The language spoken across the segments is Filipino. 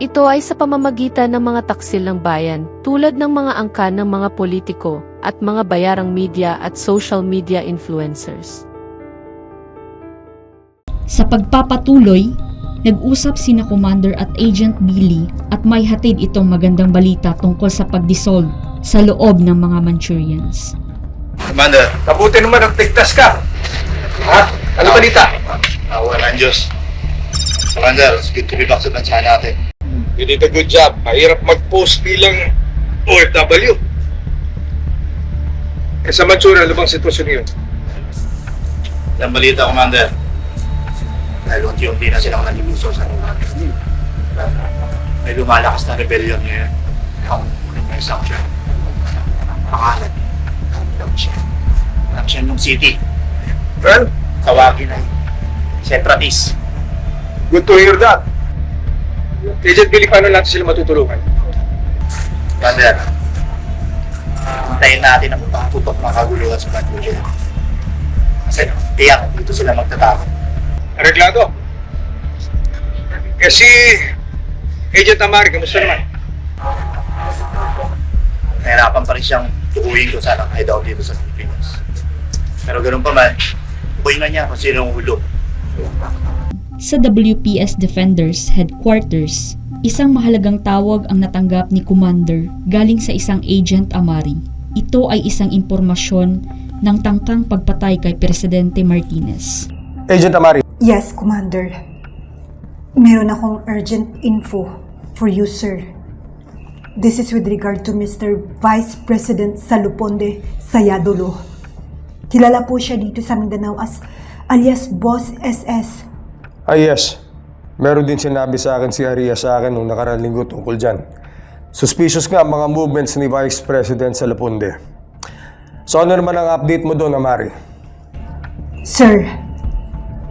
Ito ay sa pamamagitan ng mga taksil ng bayan tulad ng mga angkan ng mga politiko at mga bayarang media at social media influencers. Sa pagpapatuloy, nag-usap sina Commander at Agent Billy at may hatid itong magandang balita tungkol sa pagdissolve sa loob ng mga Manchurians. Commander, Mabuti naman ang tigtas ka. Ha? Ano balita? awa ng Diyos. Commander, it's good to be back sa bansa natin. You did a good job. Mahirap mag-post bilang OFW. Eh sa Mansura, ano bang sitwasyon ngayon? Ang balita, Commander. Dahil unti-unti na silang naliluso sa lugar. May lumalakas na rebellion ngayon. Ang may sanction. Pangalan. Langshan. Langshan ng city. Well, Tawagin ay separatist. good to hear that. Agent Billy, paano natin sila matutulungan? Commander, hintayin natin ang pagputok ng kaguluhan sa Bantuja. Kasi tiyak dito sila magtatakot. Areglado. Eh si Agent Amari, kamusta naman? nahirapan pa rin siyang tukuyin kung saan ang hideout dito sa Pilipinas. Pero ganun pa man, tukuyin na niya kung sino ang ulo. Sa WPS Defenders Headquarters, isang mahalagang tawag ang natanggap ni Commander galing sa isang Agent Amari. Ito ay isang impormasyon ng tangkang pagpatay kay Presidente Martinez. Agent Amari, Yes, Commander. Meron akong urgent info for you, sir. This is with regard to Mr. Vice President Saluponde Sayadolo. Kilala po siya dito sa Mindanao as alias Boss SS. Ah yes. Meron din sinabi sa akin si Aria sa akin nung nakarang linggo tungkol dyan. Suspicious nga ang mga movements ni Vice President Salapunde. So ano naman ang update mo doon, Amari? Sir,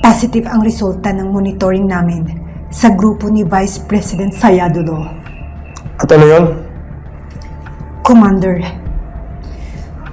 positive ang resulta ng monitoring namin sa grupo ni Vice President Sayadolo. At ano yun? Commander,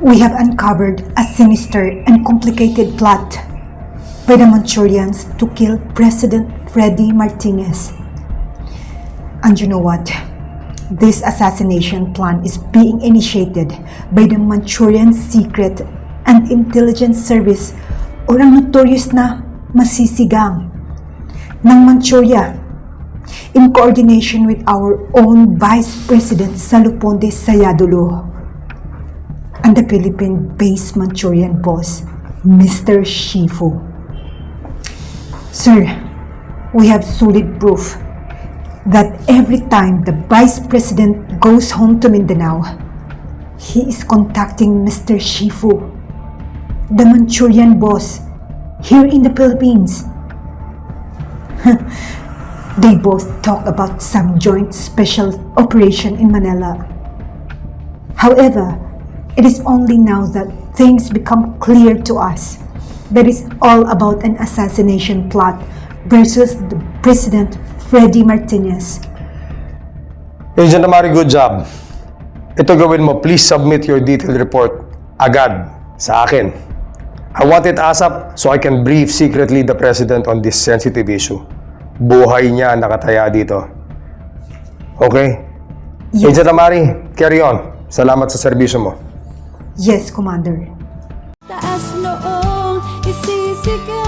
we have uncovered a sinister and complicated plot by the Manchurians to kill President Freddy Martinez. And you know what? This assassination plan is being initiated by the Manchurian Secret and Intelligence Service or ang notorious na masisigang ng Manchuria in coordination with our own Vice President Saluponde Sayadolo and the Philippine-based Manchurian boss, Mr. Shifu. Sir, we have solid proof that every time the Vice President goes home to Mindanao, he is contacting Mr. Shifu, the Manchurian boss, here in the Philippines. They both talk about some joint special operation in Manila. However, it is only now that things become clear to us that it's all about an assassination plot versus the President Freddy Martinez. Agent Amari, good job. Ito gawin mo, please submit your detailed report agad sa akin. I want it ASAP so I can brief secretly the President on this sensitive issue. Buhay niya ang nakataya dito. Okay? Yes, Agent Amari, carry on. Salamat sa serbisyo mo. yes, Commander. Taas together